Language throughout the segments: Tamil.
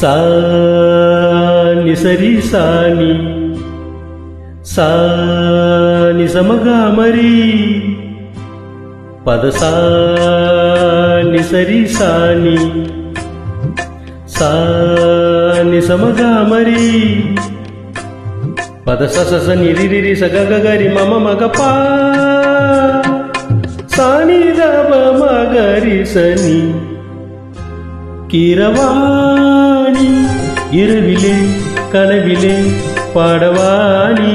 సాని సరి సాని సాని సమగా మరి పద సాని సరి సాని సాని సమగా మరి పద సస నిరి రిరి సగ గరి మమ మగ పా సాని దబ మగరి సని కిరవా இரவிலே கனவிலே பாடவாணி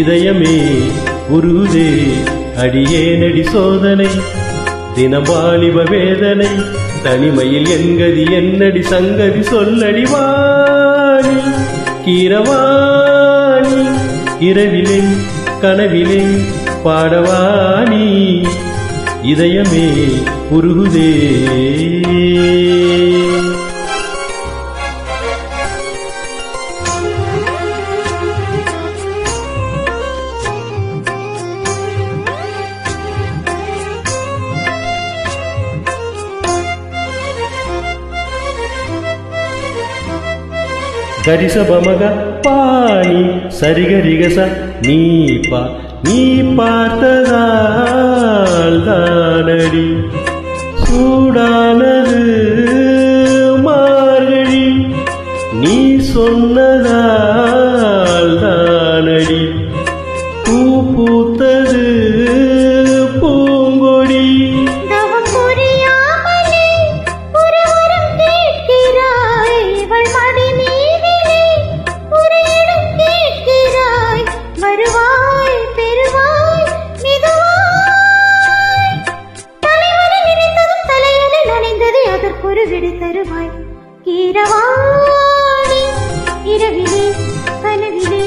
இதயமே உருதே அடியே நடி சோதனை. தினபாலிப வேதனை தனிமையில் என்கதி என்னடி சங்கதி சொல்லடி வாணி. கீரவாணி இரவிலே கனவிலே பாடவாணி இதயமே உருகுதே. గరిస బమగ పాణి சரிகரிகச நீ பா நீ பார்த்ததால் தானடி சூடானது மார்கழி நீ சொன்னதால் தானடி பூ பூத்தது இரவானி இரவிலே கனவிலே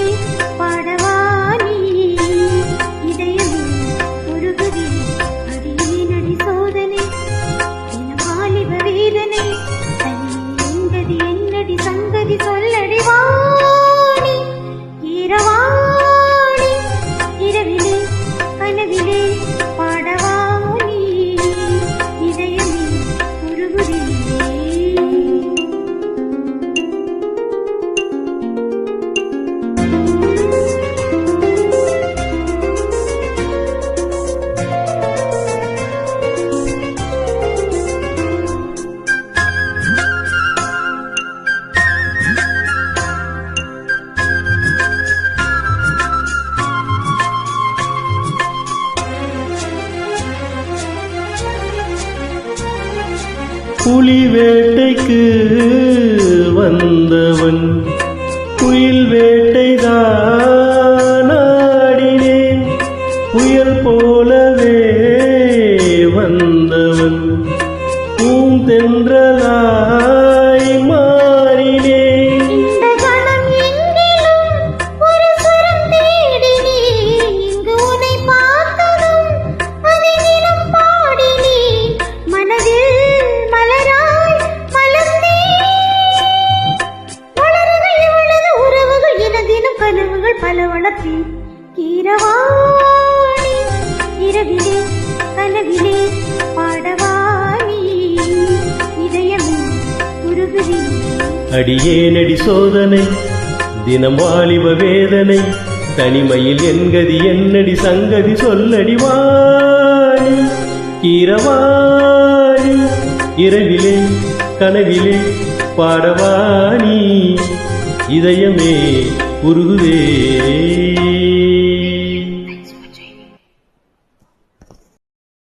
புலி வேட்டைக்கு வந்தவன். குயில் வேட்டைதான் அடியேனடி சோதனை தினம் வாலிப வேதனை தனிமையில் என்கதி என்னடி சங்கதி சொல்லடி வாணி. இரவாணி இரவிலே கனவிலே பாடவாணி. இதயமே உருகுதே.